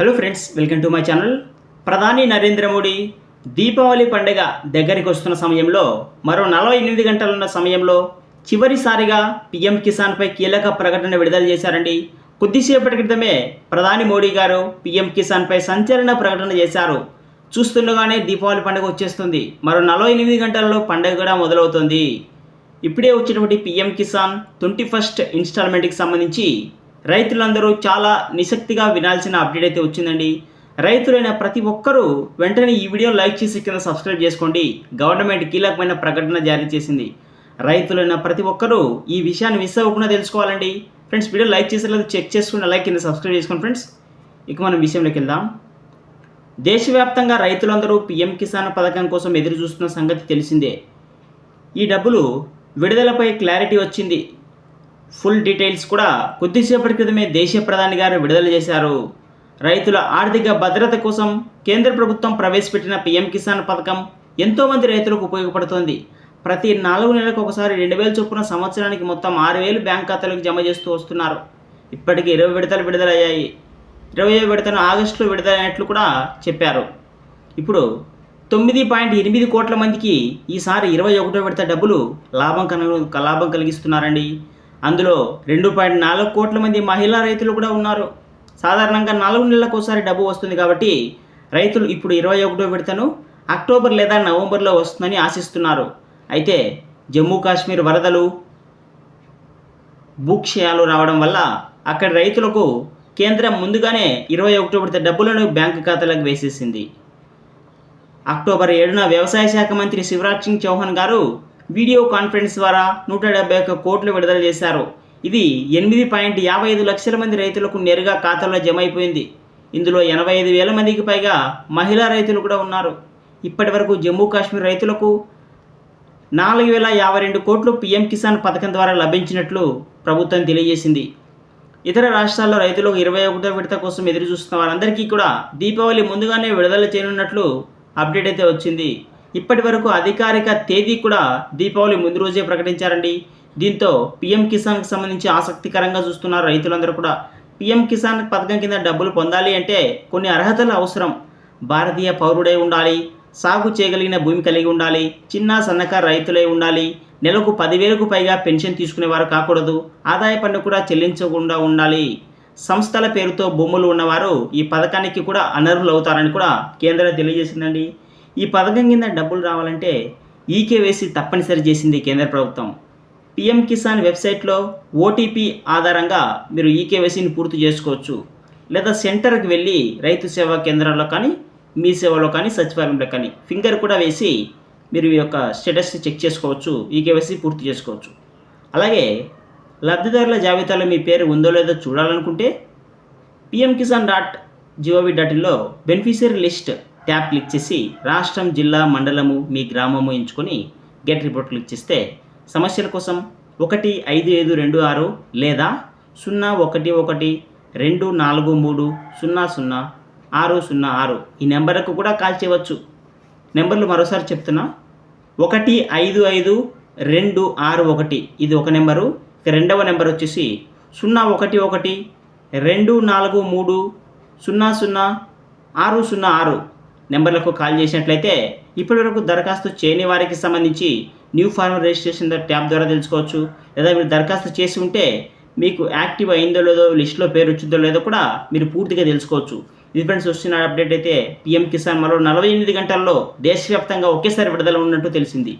Hello friends welcome to my channel ప్రధాని నరేంద్ర మోడీ దీపావళి పండుగ దగ్గరికి వస్తున్న సమయంలో మరో నలభై ఎనిమిది గంటలున్న సమయంలో చివరిసారిగా పీఎం కిసాన్పై కీలక ప్రకటన విడుదల చేశారండి. కొద్దిసేపటి క్రితమే ప్రధాని మోడీ గారు పీఎం కిసాన్పై సంచలన ప్రకటన చేశారు. చూస్తుండగానే దీపావళి పండుగ వచ్చేస్తుంది. మరో నలభై ఎనిమిది గంటలలో పండుగ కూడా మొదలవుతుంది. ఇప్పుడే వచ్చినటువంటి పిఎం కిసాన్ ట్వంటీ ఫస్ట్ ఇన్స్టాల్మెంట్కి సంబంధించి రైతులందరూ చాలా నిశక్తిగా వినాల్సిన అప్డేట్ అయితే వచ్చిందండి. రైతులైన ప్రతి ఒక్కరూ వెంటనే ఈ వీడియో లైక్ చేసి కింద సబ్స్క్రైబ్ చేసుకోండి. గవర్నమెంట్ కీలకమైన ప్రకటన జారీ చేసింది. రైతులైన ప్రతి ఒక్కరూ ఈ విషయాన్ని మిస్ అవ్వకుండా తెలుసుకోవాలండి. ఫ్రెండ్స్ వీడియో లైక్ చేసేలేదు చెక్ చేసుకుని లైక్ కింద సబ్స్క్రైబ్ చేసుకోండి ఫ్రెండ్స్. ఇక మనం విషయంలోకి వెళ్దాం. దేశవ్యాప్తంగా రైతులందరూ పీఎం కిసాన్ పథకం కోసం ఎదురు చూస్తున్న సంగతి తెలిసిందే. ఈ డబ్బులు విడుదలపై క్లారిటీ వచ్చింది. ఫుల్ డీటెయిల్స్ కూడా కొద్దిసేపటి క్రితమే దేశ ప్రధాని గారు విడుదల చేశారు. రైతుల ఆర్థిక భద్రత కోసం కేంద్ర ప్రభుత్వం ప్రవేశపెట్టిన పీఎం కిసాన్ పథకం ఎంతోమంది రైతులకు ఉపయోగపడుతోంది. ప్రతి నాలుగు నెలలకు ఒకసారి రెండు వేలు చొప్పున సంవత్సరానికి మొత్తం ఆరు వేలు బ్యాంక్ ఖాతాలకు జమ చేస్తూ వస్తున్నారు. ఇప్పటికి ఇరవై విడతలు విడుదలయ్యాయి. ఇరవై విడతను ఆగస్టులో విడుదలైనట్లు కూడా చెప్పారు. ఇప్పుడు తొమ్మిది పాయింట్ ఎనిమిది కోట్ల మందికి ఈసారి ఇరవై ఒకటో విడత డబ్బులు లాభం కన లాభం కలిగిస్తున్నారండి. అందులో రెండు పాయింట్ నాలుగు కోట్ల మంది మహిళా రైతులు కూడా ఉన్నారు. సాధారణంగా నాలుగు నెలలకు ఒకసారి డబ్బు వస్తుంది కాబట్టి రైతులు ఇప్పుడు ఇరవై ఒకటో విడతను అక్టోబర్ లేదా నవంబర్లో వస్తుందని ఆశిస్తున్నారు. అయితే జమ్మూ కాశ్మీర్ వరదలు భూక్షయాలు రావడం వల్ల అక్కడి రైతులకు కేంద్రం ముందుగానే ఇరవై ఒకటో విడత డబ్బులను బ్యాంకు ఖాతాలకు వేసేసింది. అక్టోబర్ ఏడున వ్యవసాయ శాఖ మంత్రి శివరాజ్ సింగ్ చౌహాన్ గారు వీడియో కాన్ఫరెన్స్ ద్వారా నూట డెబ్బై ఒక్క కోట్లు విడుదల చేశారు. ఇది ఎనిమిది పాయింట్ యాభై ఐదు లక్షల మంది రైతులకు నేరుగా ఖాతాలో జమ అయిపోయింది ఇందులో ఎనభై ఐదు వేల మందికి పైగా మహిళా రైతులు కూడా ఉన్నారు. ఇప్పటి వరకు జమ్మూ కాశ్మీర్ రైతులకు నాలుగు వేల యాభై రెండు కోట్లు పీఎం కిసాన్ పథకం ద్వారా లభించినట్లు ప్రభుత్వం తెలియజేసింది. ఇతర రాష్ట్రాల్లో రైతులకు ఇరవై ఒకటో విడత కోసం ఎదురు చూస్తున్న వారందరికీ కూడా దీపావళి ముందుగానే విడుదల చేయనున్నట్లు అప్డేట్ అయితే వచ్చింది. ఇప్పటి వరకు అధికారిక తేదీ కూడా దీపావళి ముందు రోజే ప్రకటించారండి. దీంతో పీఎం కిసాన్కి సంబంధించి ఆసక్తికరంగా చూస్తున్నారు రైతులందరూ కూడా పీఎం కిసాన్ పథకం కింద డబ్బులు పొందాలి అంటే కొన్ని అర్హతలు అవసరం. భారతీయ పౌరుడై ఉండాలి సాగు చేయగలిగిన భూమి కలిగి ఉండాలి చిన్న సన్నకారు రైతులై ఉండాలి నెలకు పదివేలకు పైగా పెన్షన్ తీసుకునేవారు కాకూడదు ఆదాయ పన్ను కూడా చెల్లించకుండా ఉండాలి. సంస్థల పేరుతో భూములు ఉన్నవారు ఈ పథకానికి కూడా అనర్హులు అవుతారని కూడా కేంద్రం తెలియజేసిందండి. ఈ పథకం కింద డబ్బులు రావాలంటే ఈకేవైసీ తప్పనిసరి చేసింది కేంద్ర ప్రభుత్వం. పిఎం కిసాన్ వెబ్సైట్లో ఓటీపీ ఆధారంగా మీరు ఈకేవైసీని పూర్తి చేసుకోవచ్చు. లేదా సెంటర్కి వెళ్ళి రైతు సేవా కేంద్రాల్లో కానీ మీ సేవలో కానీ సచివాలయంలో కానీ ఫింగర్ కూడా వేసి మీరు ఈ యొక్క స్టేటస్ని చెక్ చేసుకోవచ్చు ఈకేవైసీ పూర్తి చేసుకోవచ్చు. అలాగే లబ్ధిదారుల జాబితాలో మీ పేరు ఉందో లేదో చూడాలనుకుంటే PM Kisan dot GOV dot ఇన్లో beneficiary list tab click చేసి రాష్ట్రం జిల్లా మండలము మీ గ్రామము ఎంచుకొని గెట్ రిపోర్ట్ క్లిక్ చేస్తే సమస్యల కోసం ఒకటి ఐదు ఐదు రెండు ఆరు లేదా సున్నా ఒకటి ఒకటి రెండు నాలుగు మూడు సున్నా సున్నా ఆరు సున్నా ఆరు ఈ నెంబర్కు కూడా కాల్ చేయవచ్చు. నెంబర్లు మరోసారి చెప్తున్నా. ఒకటి ఐదు ఐదు రెండు ఆరు ఒకటి ఇది ఒక నెంబరు. ఇక రెండవ నెంబర్ వచ్చేసి సున్నా ఒకటి ఒకటి రెండు నాలుగు మూడు సున్నా సున్నా ఆరు సున్నా ఆరు నెంబర్లకు కాల్ చేసినట్లయితే ఇప్పటివరకు దరఖాస్తు చేయని వారికి సంబంధించి న్యూ ఫార్మర్ రిజిస్ట్రేషన్ ట్యాబ్ ద్వారా తెలుసుకోవచ్చు. లేదా మీరు దరఖాస్తు చేసి ఉంటే మీకు యాక్టివ్ అయిందో లేదో లిస్టులో పేరు వచ్చిందో లేదో కూడా మీరు పూర్తిగా తెలుసుకోవచ్చు. ఇది ఫ్రెండ్స్ వస్తున్న అప్డేట్ అయితే పిఎం కిసాన్ మరో నలభై ఎనిమిది గంటల్లో దేశవ్యాప్తంగా ఒకేసారి విడుదల ఉన్నట్టు తెలిసింది.